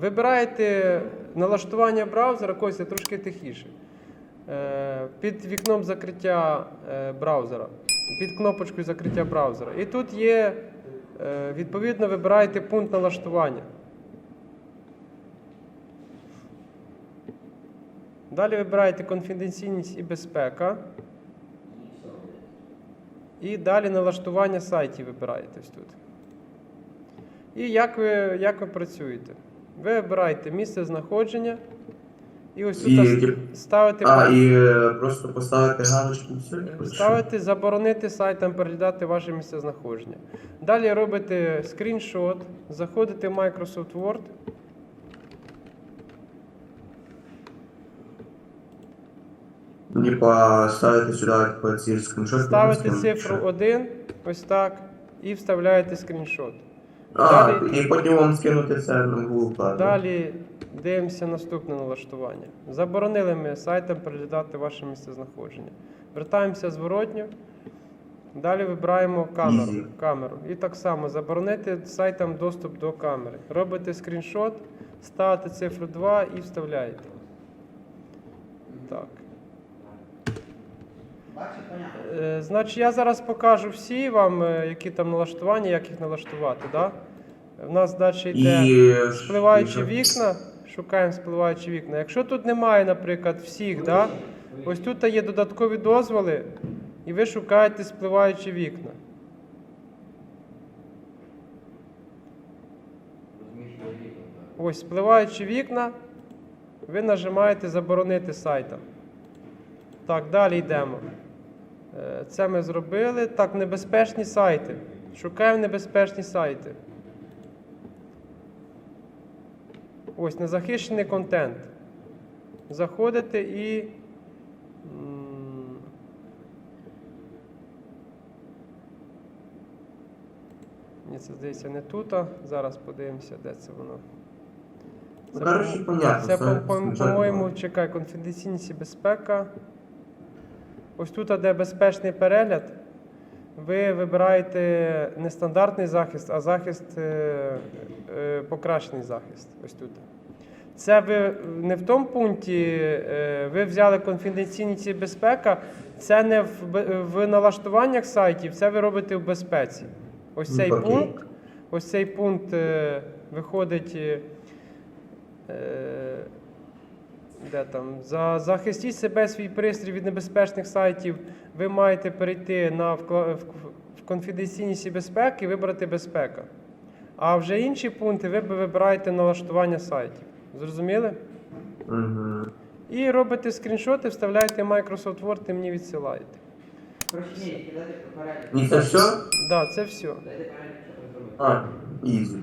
Вибираєте налаштування браузера, Костя, трошки тихіше. Е, Під вікном закриття е, браузера, під кнопочкою закриття браузера. І тут є, е, відповідно, вибираєте пункт налаштування. Далі вибираєте конфіденційність і безпека. І далі налаштування сайтів вибираєте тут. І як ви, як ви працюєте? Ви вибираєте місце знаходження. І ось тут І, ставите, А, і е, просто поставити галочку чи що? заборонити сайтам переглядати ваше місце знаходження. Далі робите скріншот, заходите в Microsoft Word. Мені поставити сюди ці скріншоти. Ставите цифру що? 1, ось так, і вставляєте скріншот. А, Далі- і потім вам скинути це на Google Cloud. Далі дивимося наступне налаштування. Заборонили ми сайтам переглядати ваше місце знаходження. Вертаємося зворотньо. Далі вибираємо камеру. Easy. камеру. І так само заборонити сайтам доступ до камери. Робите скріншот, ставите цифру 2 і вставляєте. Так. Е, Значить, я зараз покажу всі вам, е, які там налаштування, як їх налаштувати. Да? У нас далі йде. І... Спливаючі і- вікна, шукаємо спливаючі вікна. Якщо тут немає, наприклад, всіх, да? ось тут є додаткові дозволи, і ви шукаєте спливаючі вікна. Ось спливаючі вікна, ви нажимаєте заборонити сайтам. Так, далі йдемо. Е, Це ми зробили. Так, небезпечні сайти. Шукаємо небезпечні сайти. Ось незахищений контент. Заходите і. Ні, це здається не тут. а Зараз подивимося, де це воно. Це, коротше, по- понятно. це, це по- по-моєму, чекай, конфіденційність і безпека. Ось тут, де безпечний перегляд, ви вибираєте не стандартний захист, а захист, е, е, покращений захист. Ось тут. Це ви не в тому пункті, е, ви взяли конфіденційність і безпека, це не в, в налаштуваннях сайтів, це ви робите в безпеці. Ось цей окей. пункт, ось цей пункт виходить. Де там? За, захистіть себе свій пристрій від небезпечних сайтів. Ви маєте перейти на в, в конфіденційність і безпеки і вибрати безпека. А вже інші пункти ви вибираєте налаштування сайтів. Зрозуміли? Мгм. І робите скріншоти, вставляєте Microsoft Word і мені відсилаєте. Коротше, ні, кидайте перелік. Це все? Да, це все. Дайте перелік, що ви зробите. А, ізі.